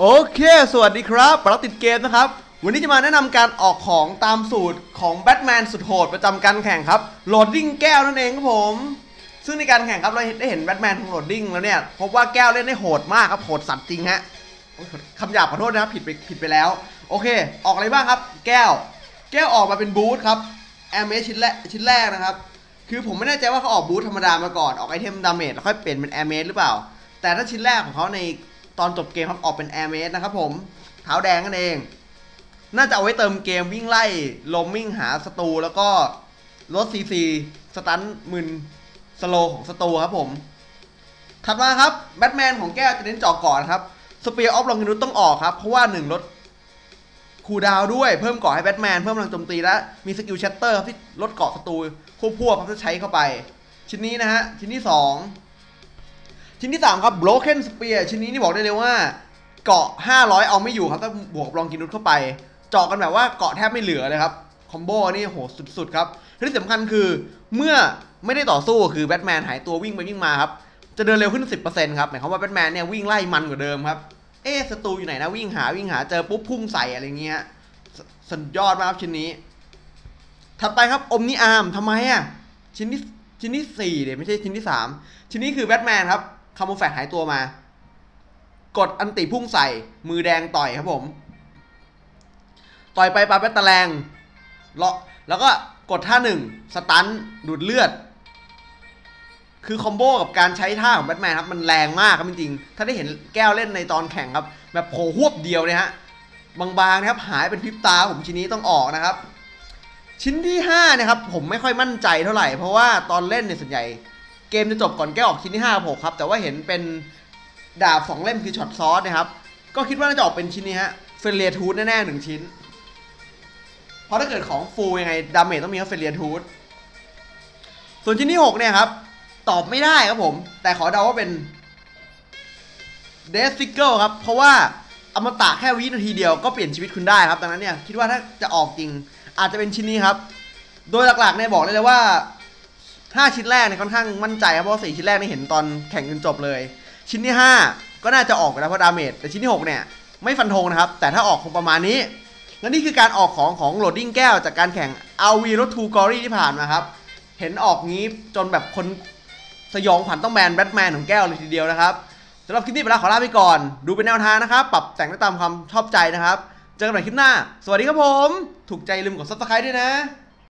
โอเค สวัสดีครับปรัติดเกมนะครับ วันนี้จะมาแนะนำการออกของตามสูตรของแบทแมนสุดโหดประจำการแข่งครับโหลดดิ้งแก้วนั่นเองครับผม ซึ่งในการแข่งครับเราได้เห็นแบทแมนของโหลดดิ้งแล้วเนี่ยพบว่าแก้วเล่นได้โหดมากครับโหดสัตว์จริงฮะคำหยาบขอโทษนะครับผิดไปผิดไปแล้ว โอเค ออกอะไรบ้างครับ แก้ว แก้วออกมาเป็นบูธครับแอมเมชิ้นแรกชิ้นแรกนะครับ คือผมไม่แน่ใจว่าเขาออกบูธธรรมดามาก่อนออกไอเทมดาเมจแล้วค่อยเปลี่ยนเป็นแอร์เมหรือเปล่า แต่ถ้าชิ้นแรกของเขาใน ตอนจบเกมครับออกเป็นแอร์เมสนะครับผมเท้าแดงนั่นเอง น่าจะเอาไว้เติมเกมวิ่งไล่ลมวิ่งหาศัตรูแล้วก็ลดซีซีสตันมึนสโลของศัตรูครับผมถัดมาครับแบทแมนของแก้วจะเน้นจาะก่อนครับสเปียร์ออฟลองกินุตต้องออกครับ เพราะว่าหนึ่งลดคูดาวด้วยเพิ่มเกาะให้แบทแมนเพิ่มพลังโจมตีและมีสกิลแชตเตอร์ครับที่ลดเกาะศัตรูควบคู่ครับถ้าใช้เข้าไป ชิ้นนี้นะฮะ ชิ้นที่สอง ชิ้นที่ 3 ครับ Broken Spear ชิ้นนี้นี่บอกได้เลยว่า เกาะ 500 เอาไม่อยู่ครับ ถ้าบวกลองกินนุชเข้าไป เจาะกันแบบว่าเกาะแทบไม่เหลือเลยครับ คอมโบนี่โหสุดๆครับที่สำคัญคือเมื่อไม่ได้ต่อสู้คือแบทแมนหายตัววิ่งไปวิ่งมาครับ จะเดินเร็วขึ้น 10%ครับหมายความว่าแบทแมนเนี่ยวิ่งไล่มันกว่าเดิมครับ เอ๊ะศัตรูอยู่ไหนนะวิ่งหาวิ่งหาเจอปุ๊บพุ่งใส่อะไรเงี้ยสุดยอดมากครับชิ้นนี้ ถัดไปครับอมนิอาร์มทำไมอะชิ้นที่ชิ้นที่สี่เดี๋ยวไม่ใช่ชิ้นที่สามชิ้นนี้คือแบทแมนครับ คาโมแฟกหายตัวมา กดอันติพุ่งใส่ มือแดงต่อยครับผม ต่อยไปปาแบตตะแรงเลาะแล้วก็กดท่าหนึ่งสตันดูดเลือด คือคอมโบกับการใช้ท่าของแบทแมนครับ มันแรงมากครับจริงๆ ถ้าได้เห็นแก้วเล่นในตอนแข่งครับ แบบโผล่หวบเดียวเนี่ยฮะ บางๆนะครับหายเป็นพริบตาผมชิ้นนี้ต้องออกนะครับ ชิ้นที่5นะครับผมไม่ค่อยมั่นใจเท่าไหร่ เพราะว่าตอนเล่นเนี่ยส่วนใหญ่ เกมจะจบก่อนแก้ออกชิ้นที่5กับ6ครับ แต่ว่าเห็นเป็นดาบสองเล่มคือช็อตซอสนะครับ ก็คิดว่าน่าจะออกเป็นชิ้นนี้ฮะเฟรเรียทูธแน่ๆหนึ่งชิ้น เพราะถ้าเกิดของฟูลยังไงดาเมจต้องมีครับเฟรเรียทูธส่วนชิ้นที่ 6 เนี่ยครับ ตอบไม่ได้ครับผม แต่ขอเดาว่าเป็นเดสซิเกิลครับ เพราะว่าอมตะแค่วินาทีเดียวก็เปลี่ยนชีวิตคุณได้ครับ ดังนั้นเนี่ยคิดว่าถ้าจะออกจริงอาจจะเป็นชิ้นนี้ครับ โดยหลักๆเนี่ยบอกเลยว่า 5 ชิ้นแรกเนี่ยค่อนข้างมั่นใจครับเพราะว่า4ชิ้นแรกนี่เห็นตอนแข่งจนจบเลย ชิ้นที่ 5 ก็น่าจะออกไปแล้วเพราะดาเมจแต่ชิ้นที่ 6 เนี่ยไม่ฟันธงนะครับ แต่ถ้าออกคงประมาณนี้และนี่คือการออกของของโหลดดิ้งแก้วจากการแข่งเอาวีรถทูกอรี่ที่ผ่านมาครับ เห็นออกงี้จนแบบคนสยองขวัญต้องแบนแบทแมนของแก้วเลยทีเดียวนะครับสำหรับคลิปนี้ไปแล้วขอลาไปก่อน ดูเป็นแนวทางนะครับ ปรับแต่งได้ตามความชอบใจนะครับ เจอกันใหม่คลิปหน้า สวัสดีครับผม ถูกใจลืมกด subscribe ด้วยนะ